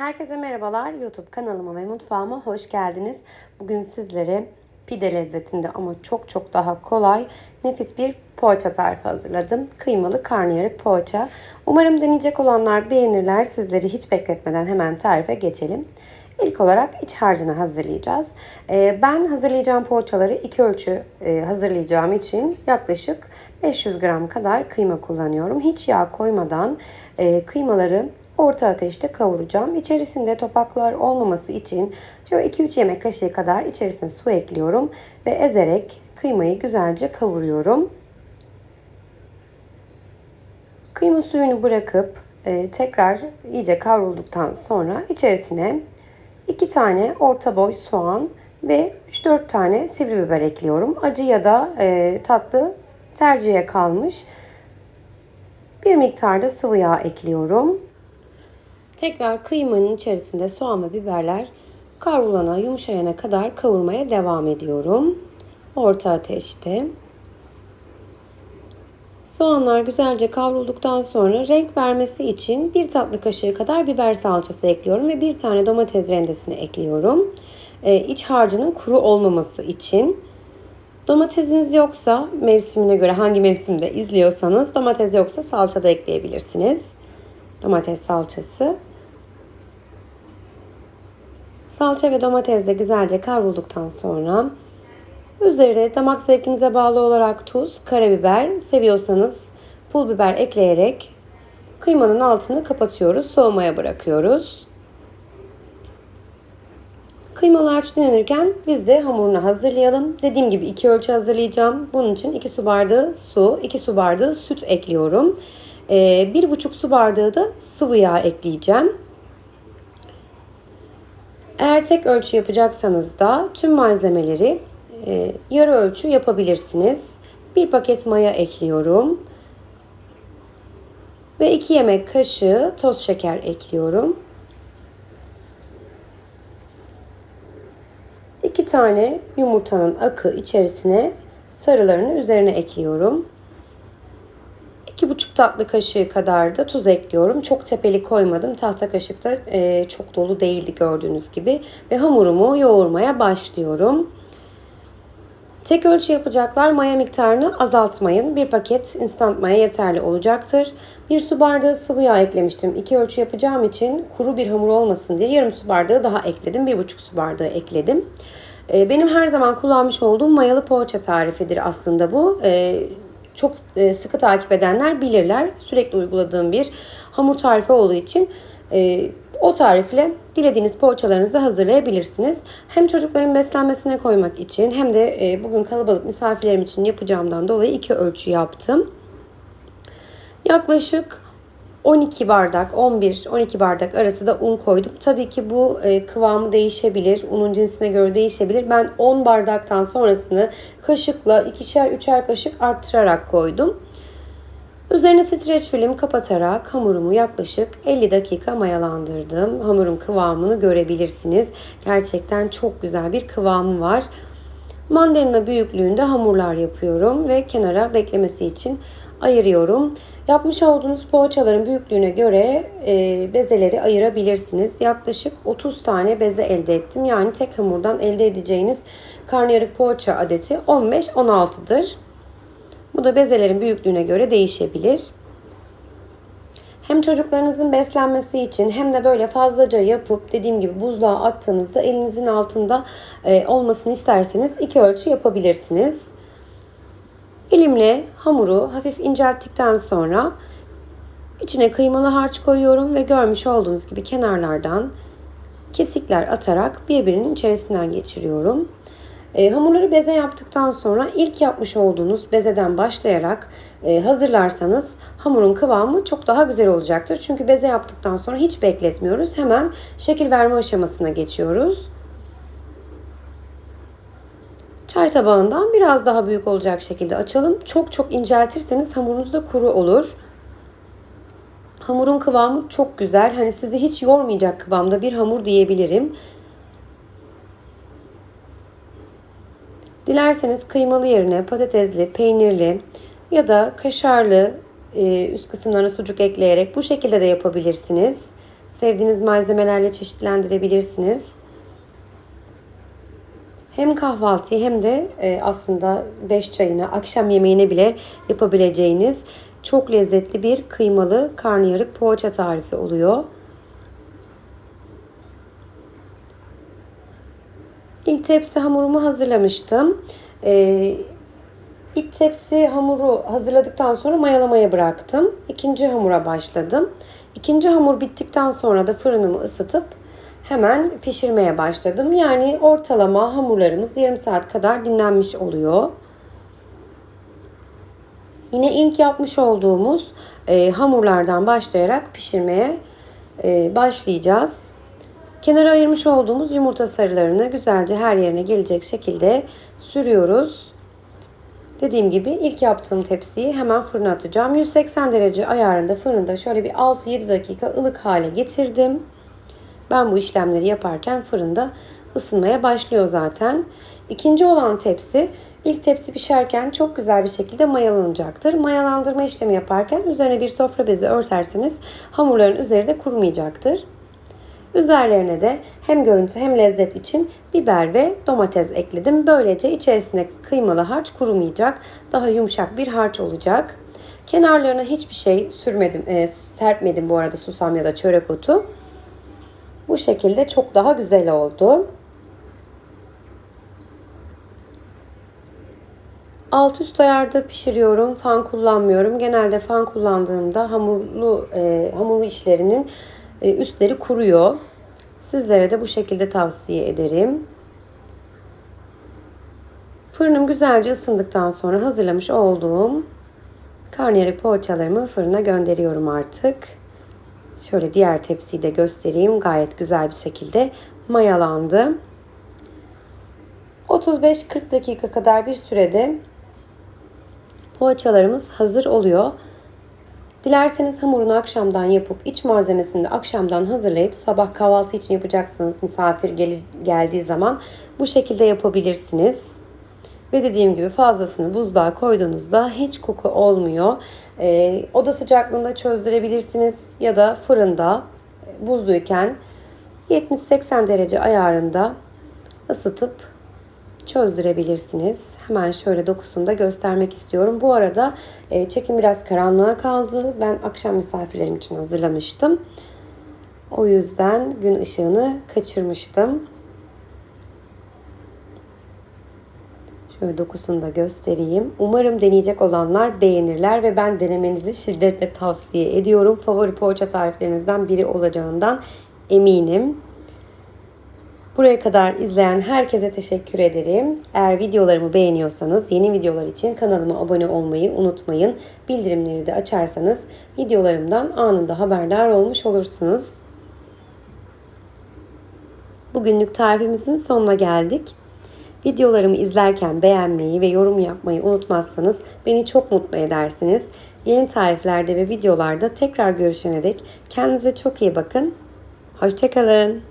Herkese merhabalar. YouTube kanalıma ve mutfağıma hoş geldiniz. Bugün sizlere pide lezzetinde ama çok çok daha kolay, nefis bir poğaça tarifi hazırladım. Kıymalı karnıyarık poğaça. Umarım deneyecek olanlar beğenirler. Sizleri hiç bekletmeden hemen tarife geçelim. İlk olarak iç harcını hazırlayacağız. Ee, ben hazırlayacağım poğaçaları iki ölçü e, hazırlayacağım için yaklaşık 500 gram kadar kıyma kullanıyorum. Hiç yağ koymadan e, kıymaları orta ateşte kavuracağım. İçerisinde topaklar olmaması için şöyle 2-3 yemek kaşığı kadar içerisine su ekliyorum ve ezerek kıymayı güzelce kavuruyorum. Kıyma suyunu bırakıp e, tekrar iyice kavrulduktan sonra içerisine 2 tane orta boy soğan ve 3-4 tane sivri biber ekliyorum. Acı ya da e, tatlı tercihe kalmış. Bir miktar da sıvı yağ ekliyorum. Tekrar kıymanın içerisinde soğan ve biberler kavrulana, yumuşayana kadar kavurmaya devam ediyorum. Orta ateşte. Soğanlar güzelce kavrulduktan sonra renk vermesi için bir tatlı kaşığı kadar biber salçası ekliyorum ve bir tane domates rendesini ekliyorum. Ee, iç harcının kuru olmaması için. Domatesiniz yoksa mevsimine göre hangi mevsimde izliyorsanız domates yoksa salça da ekleyebilirsiniz. Domates salçası. Salça ve domates de güzelce kavrulduktan sonra üzerine damak zevkinize bağlı olarak tuz, karabiber, seviyorsanız pul biber ekleyerek kıymanın altını kapatıyoruz. Soğumaya bırakıyoruz. Kıymalar dinlenirken biz de hamurunu hazırlayalım. Dediğim gibi iki ölçü hazırlayacağım. Bunun için 2 su bardağı su, 2 su bardağı süt ekliyorum. 1,5 su bardağı da sıvı yağ ekleyeceğim. Eğer tek ölçü yapacaksanız da tüm malzemeleri e, yarı ölçü yapabilirsiniz. Bir paket maya ekliyorum. Ve 2 yemek kaşığı toz şeker ekliyorum. 2 tane yumurtanın akı içerisine sarılarını üzerine ekliyorum. 2,5 tatlı kaşığı kadar da tuz ekliyorum. Çok tepeli koymadım. Tahta kaşıkta e, çok dolu değildi gördüğünüz gibi. Ve hamurumu yoğurmaya başlıyorum. Tek ölçü yapacaklar maya miktarını azaltmayın. Bir paket instant maya yeterli olacaktır. Bir su bardağı sıvı yağ eklemiştim. İki ölçü yapacağım için kuru bir hamur olmasın diye yarım su bardağı daha ekledim. Bir buçuk su bardağı ekledim. E, benim her zaman kullanmış olduğum mayalı poğaça tarifidir aslında bu. Çok e, sıkı takip edenler bilirler. Sürekli uyguladığım bir hamur tarifi olduğu için e, o tarifle dilediğiniz poğaçalarınızı hazırlayabilirsiniz. Hem çocukların beslenmesine koymak için hem de e, bugün kalabalık misafirlerim için yapacağımdan dolayı iki ölçü yaptım. Yaklaşık 12 bardak, 11-12 bardak arası da un koydum. Tabii ki bu e, kıvamı değişebilir. Unun cinsine göre değişebilir. Ben 10 bardaktan sonrasını kaşıkla ikişer üçer kaşık arttırarak koydum. Üzerine streç film kapatarak hamurumu yaklaşık 50 dakika mayalandırdım. Hamurun kıvamını görebilirsiniz. Gerçekten çok güzel bir kıvamı var. Mandalina büyüklüğünde hamurlar yapıyorum ve kenara beklemesi için ayırıyorum. Yapmış olduğunuz poğaçaların büyüklüğüne göre e, bezeleri ayırabilirsiniz. Yaklaşık 30 tane beze elde ettim. Yani tek hamurdan elde edeceğiniz karnıyarık poğaça adeti 15-16'dır. Bu da bezelerin büyüklüğüne göre değişebilir. Hem çocuklarınızın beslenmesi için hem de böyle fazlaca yapıp dediğim gibi buzluğa attığınızda elinizin altında e, olmasını isterseniz iki ölçü yapabilirsiniz. Elimle hamuru hafif incelttikten sonra içine kıymalı harç koyuyorum ve görmüş olduğunuz gibi kenarlardan kesikler atarak birbirinin içerisinden geçiriyorum. E, hamurları beze yaptıktan sonra ilk yapmış olduğunuz bezeden başlayarak e, hazırlarsanız hamurun kıvamı çok daha güzel olacaktır. Çünkü beze yaptıktan sonra hiç bekletmiyoruz. Hemen şekil verme aşamasına geçiyoruz. Çay tabağından biraz daha büyük olacak şekilde açalım. Çok çok inceltirseniz hamurunuz da kuru olur. Hamurun kıvamı çok güzel. Hani sizi hiç yormayacak kıvamda bir hamur diyebilirim. Dilerseniz kıymalı yerine patatesli, peynirli ya da kaşarlı e, üst kısımlarına sucuk ekleyerek bu şekilde de yapabilirsiniz. Sevdiğiniz malzemelerle çeşitlendirebilirsiniz. Hem kahvaltıyı hem de e, aslında 5 çayına, akşam yemeğine bile yapabileceğiniz çok lezzetli bir kıymalı karnıyarık poğaça tarifi oluyor. İlk tepsi hamurumu hazırlamıştım. Ee, ilk tepsi hamuru hazırladıktan sonra mayalamaya bıraktım. İkinci hamura başladım. İkinci hamur bittikten sonra da fırınımı ısıtıp hemen pişirmeye başladım. Yani ortalama hamurlarımız yarım saat kadar dinlenmiş oluyor. Yine ilk yapmış olduğumuz e, hamurlardan başlayarak pişirmeye e, başlayacağız. Kenara ayırmış olduğumuz yumurta sarılarını güzelce her yerine gelecek şekilde sürüyoruz. Dediğim gibi ilk yaptığım tepsiyi hemen fırına atacağım. 180 derece ayarında fırında şöyle bir 6-7 dakika ılık hale getirdim. Ben bu işlemleri yaparken fırında ısınmaya başlıyor zaten. İkinci olan tepsi ilk tepsi pişerken çok güzel bir şekilde mayalanacaktır. Mayalandırma işlemi yaparken üzerine bir sofra bezi örterseniz hamurların üzeri de kurumayacaktır. Üzerlerine de hem görüntü hem lezzet için biber ve domates ekledim. Böylece içerisine kıymalı harç kurumayacak. Daha yumuşak bir harç olacak. Kenarlarına hiçbir şey sürmedim, e, serpmedim bu arada susam ya da çörek otu. Bu şekilde çok daha güzel oldu. Alt üst ayarda pişiriyorum. Fan kullanmıyorum. Genelde fan kullandığımda hamurlu e, hamur işlerinin e, üstleri kuruyor. Sizlere de bu şekilde tavsiye ederim. Fırınım güzelce ısındıktan sonra hazırlamış olduğum karnıyarık poğaçalarımı fırına gönderiyorum artık. Şöyle diğer tepsiyi de göstereyim. Gayet güzel bir şekilde mayalandı. 35-40 dakika kadar bir sürede poğaçalarımız hazır oluyor. Dilerseniz hamurunu akşamdan yapıp iç malzemesini de akşamdan hazırlayıp sabah kahvaltı için yapacaksınız misafir gel geldiği zaman bu şekilde yapabilirsiniz. Ve dediğim gibi fazlasını buzluğa koyduğunuzda hiç koku olmuyor. Ee, oda sıcaklığında çözdürebilirsiniz ya da fırında buzluyken 70-80 derece ayarında ısıtıp çözdürebilirsiniz. Hemen şöyle dokusunu da göstermek istiyorum. Bu arada e, çekim biraz karanlığa kaldı. Ben akşam misafirlerim için hazırlamıştım. O yüzden gün ışığını kaçırmıştım. Şöyle dokusunu da göstereyim. Umarım deneyecek olanlar beğenirler ve ben denemenizi şiddetle tavsiye ediyorum. Favori poğaça tariflerinizden biri olacağından eminim. Buraya kadar izleyen herkese teşekkür ederim. Eğer videolarımı beğeniyorsanız yeni videolar için kanalıma abone olmayı unutmayın. Bildirimleri de açarsanız videolarımdan anında haberdar olmuş olursunuz. Bugünlük tarifimizin sonuna geldik. Videolarımı izlerken beğenmeyi ve yorum yapmayı unutmazsanız beni çok mutlu edersiniz. Yeni tariflerde ve videolarda tekrar görüşene dek kendinize çok iyi bakın. Hoşçakalın.